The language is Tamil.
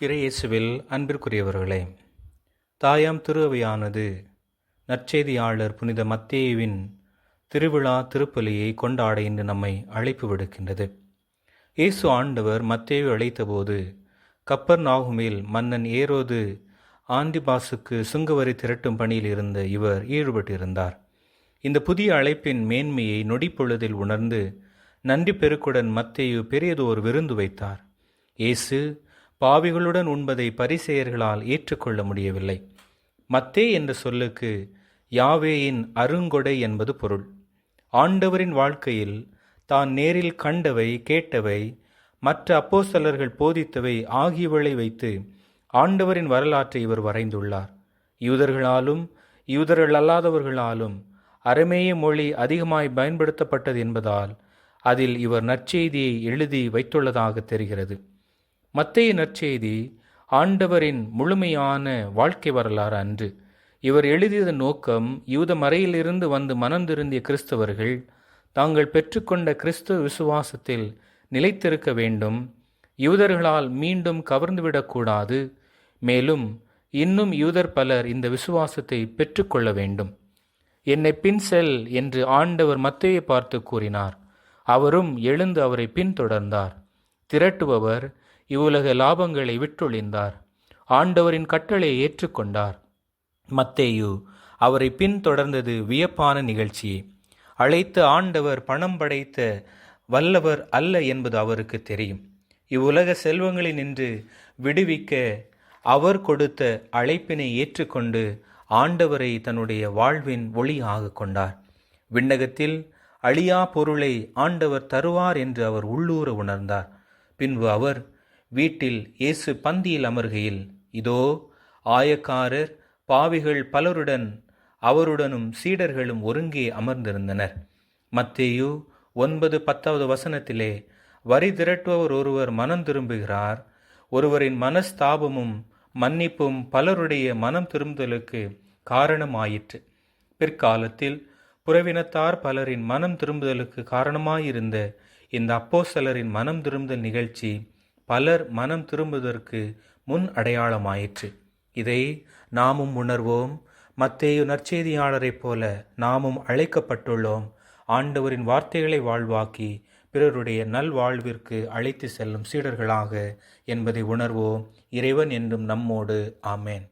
இறையேசுவில் அன்பிற்குரியவர்களே தாயாம் திருவையானது நற்செய்தியாளர் புனித மத்தேயுவின் திருவிழா திருப்பலியை கொண்டாட இன்று நம்மை அழைப்பு விடுக்கின்றது. இயேசு ஆண்டவர் மத்தேயு அழைத்தபோது கப்பர் நாகுமில் மன்னன் ஏரோது ஆண்டிபாசுக்கு சுங்கவரி திரட்டும் பணியில் இருந்த இவர் ஈடுபட்டிருந்தார். இந்த புதிய அழைப்பின் மேன்மையை நொடிப்பொழுதில் உணர்ந்து நன்றி பெருக்குடன் மத்தேயு பெரியதோர் விருந்து வைத்தார். இயேசு பாவிகளுடன் உண்பதை பரிசெயர்களால் ஏற்றுக்கொள்ள முடியவில்லை. மத்தே என்ற சொல்லுக்கு யாவேயின் அருங்கொடை என்பது பொருள். ஆண்டவரின் வாழ்க்கையில் தான் நேரில் கண்டவை கேட்டவை மற்ற அப்போஸ்தலர்கள் போதித்தவை ஆகியவளை வைத்து ஆண்டவரின் வரலாற்றை இவர் வரைந்துள்ளார். யூதர்களாலும் யூதர்கள் அல்லாதவர்களாலும் அரமேய மொழி அதிகமாய் பயன்படுத்தப்பட்டது என்பதால் அதில் இவர் நற்செய்தியை எழுதி வைத்துள்ளதாக தெரிகிறது. மத்திய நற்செய்தி ஆண்டவரின் முழுமையான வாழ்க்கை வரலாறு அன்று. இவர் எழுதியதன் நோக்கம் யூத மறையிலிருந்து வந்து மனம் திருந்திய கிறிஸ்தவர்கள் தாங்கள் பெற்றுக்கொண்ட கிறிஸ்துவ விசுவாசத்தில் நிலைத்திருக்க வேண்டும். யூதர்களால் மீண்டும் கவர்ந்துவிடக்கூடாது மேலும் இன்னும் யூதர் பலர் இந்த விசுவாசத்தை பெற்றுக்கொள்ள வேண்டும். என்னை பின் செல் என்று ஆண்டவர் மத்தையை பார்த்து கூறினார். அவரும் எழுந்து அவரை பின்தொடர்ந்தார். திரட்டுபவர் இவ்வுலக லாபங்களை விட்டொழிந்தார். ஆண்டவரின் கட்டளை ஏற்றுக்கொண்டார். மத்தேயு அவரை பின்தொடர்ந்தது வியப்பான நிகழ்ச்சி. அழைத்த ஆண்டவர் பணம் படைத்த வல்லவர் அல்ல என்பது அவருக்கு தெரியும். இவ்வுலக செல்வங்களை நின்று விடுவிக்க அவர் கொடுத்த அழைப்பினை ஏற்றுக்கொண்டு ஆண்டவரை தன்னுடைய வாழ்வின் ஒளியாக கொண்டார். விண்ணகத்தில் அழியா பொருளை ஆண்டவர் தருவார் என்று அவர் உள்ளூர உணர்ந்தார். பின்பு அவர் வீட்டில் இயேசு பந்தியில் அமர்கையில் இதோ ஆயக்காரர் பாவிகள் பலருடன் அவருடனும் சீடர்களும் ஒருங்கே அமர்ந்திருந்தனர். மத்தேயு ஒன்பது பத்தாவது வசனத்திலே வரி திரட்டுபவர் ஒருவர் மனம் திரும்புகிறார். ஒருவரின் மனஸ்தாபமும் மன்னிப்பும் பலருடைய மனம் திரும்புதலுக்கு காரணமாயிற்று. பிற்காலத்தில் புறவினத்தார் பலரின் மனம் திரும்புதலுக்கு காரணமாயிருந்த இந்த அப்போஸ்தலரின் மனம் திரும்புதல் நிகழ்ச்சி பலர் மனம் திரும்புவதற்கு முன் அடையாளமாயிற்று. இதை நாமும் உணர்வோம். மத்தேயு நற்செய்தியாளரைப் போல நாமும் அழைக்கப்பட்டுள்ளோம். ஆண்டவரின் வார்த்தைகளை வாழ்வாக்கி பிறருடைய நல்வாழ்விற்கு அழைத்து செல்லும் சீடர்களாக என்பதை உணர்வோம். இறைவன் என்றும் நம்மோடு. ஆமேன்.